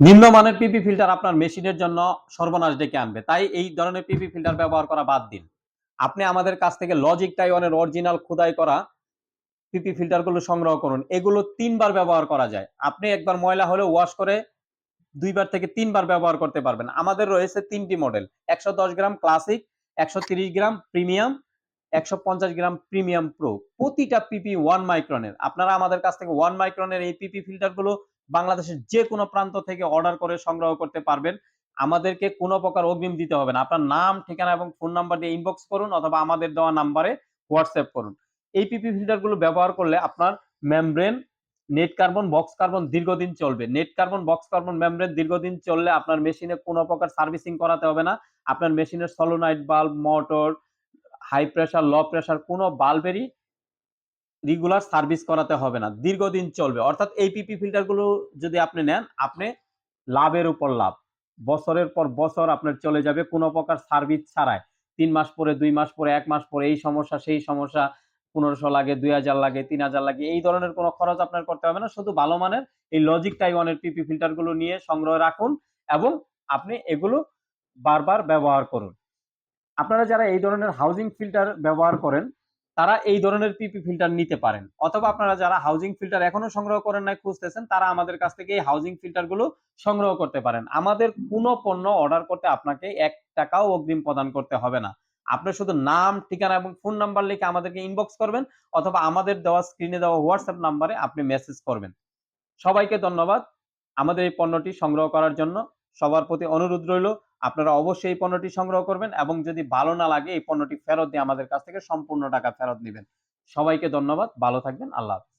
নিম্নমানের পিপি ফিল্টার আপনার মেশিনের জন্য সর্বনাশ ডেকে আনবে। তাই এই ধরনের পিপি ফিল্টার ব্যবহার করা বাদ দিন। আপনি আমাদের কাছ থেকে লজিক টাইওয়ানের অরিজিনাল খোদাই করা পিপি ফিল্টারগুলো সংগ্রহ করুন। এগুলো তিনবার ব্যবহার করা যায়। আপনি একবার ময়লা হলে ওয়াশ করে দুইবার থেকে তিনবার ব্যবহার করতে পারবেন। আমাদের রয়েছে তিনটি মডেল একশো দশ গ্রাম ক্লাসিক একশো গ্রাম প্রিমিয়াম একশো পঞ্চাশ গ্রাম প্রিমিয়াম প্রো প্রতিটা পিপি ওয়ান মাইক্রনের আপনারা আমাদের কাছ থেকে ওয়ান মাইক্রনের এই পিপি ফিল্টারগুলো বাংলাদেশের যে কোনো প্রান্ত থেকে অর্ডার করে সংগ্রহ করতে পারবেন। আমাদেরকে কোনো প্রকার অগ্রিম দিতে হবে না। আপনার নাম, ঠিকানা এবং ফোন নাম্বার দিয়ে ইনবক্স করুন অথবা আমাদের দেওয়া নাম্বারে হোয়াটসঅ্যাপ করুন। এই পিপি ফিল্টারগুলো ব্যবহার করলে আপনার membrane net carbon box carbon দীর্ঘদিন চলবে। Net carbon box carbon membrane দীর্ঘদিন চললে আপনার মেশিনে কোনো প্রকার সার্ভিসিং করাতে হবে না। আপনার মেশিনের solenoid bulb motor high pressure low pressure কোনো বাল্বেরই রেগুলার সার্ভিস করাতে হবে না, দীর্ঘদিন চলবে। অর্থাৎ এই পিপি ফিল্টারগুলো যদি আপনি নেন, আপনি লাভের উপর লাভ। বছরের পর বছর আপনার চলে যাবে কোনো প্রকার সার্ভিস ছাড়াই। তিন মাস পরে, দুই মাস পরে, এক মাস পরে, এই সমস্যা, সেই সমস্যা, পনেরোশো লাগে, দুই হাজার লাগে, তিন হাজার লাগে, এই ধরনের কোনো খরচ আপনার করতে হবে না। শুধু ভালো মানের এই লজিক টাইওয়ানের পিপি ফিল্টারগুলো নিয়ে সংগ্রহ রাখুন এবং আপনি এগুলো বারবার ব্যবহার করুন। আপনারা যারা এই ধরনের হাউজিং ফিল্টার ব্যবহার করেন তারা এই ধরনের পিপি ফিল্টার নিতে পারেন। অথবা আপনারা যারা হাউজিং ফিল্টার এখনও সংগ্রহ করেন নাই খুঁজতেছেন, তারা আমাদের কাছ থেকে এই হাউজিং ফিল্টারগুলো সংগ্রহ করতে পারেন। আমাদের কোনো পণ্য অর্ডার করতে আপনাকে এক টাকাও অগ্রিম প্রদান করতে হবে না। আপনি শুধু নাম, ঠিকানা এবং ফোন নাম্বার লিখে আমাদেরকে ইনবক্স করবেন, অথবা আমাদের দেওয়া স্ক্রিনে দেওয়া হোয়াটসঅ্যাপ নাম্বারে আপনি মেসেজ করবেন। সবাইকে ধন্যবাদ আমাদের এই পণ্যটি সংগ্রহ করার জন্য। সবার প্রতি অনুরোধ রইল। আপনারা অবশ্যই এই পণ্যটি সংগ্রহ করবেন এবং যদি ভালো না লাগে এই পণ্যটি ফেরত দিয়ে আমাদের কাছ থেকে সম্পূর্ণ টাকা ফেরত নেবেন। সবাইকে ধন্যবাদ, ভালো থাকবেন, আল্লাহ হাফেজ।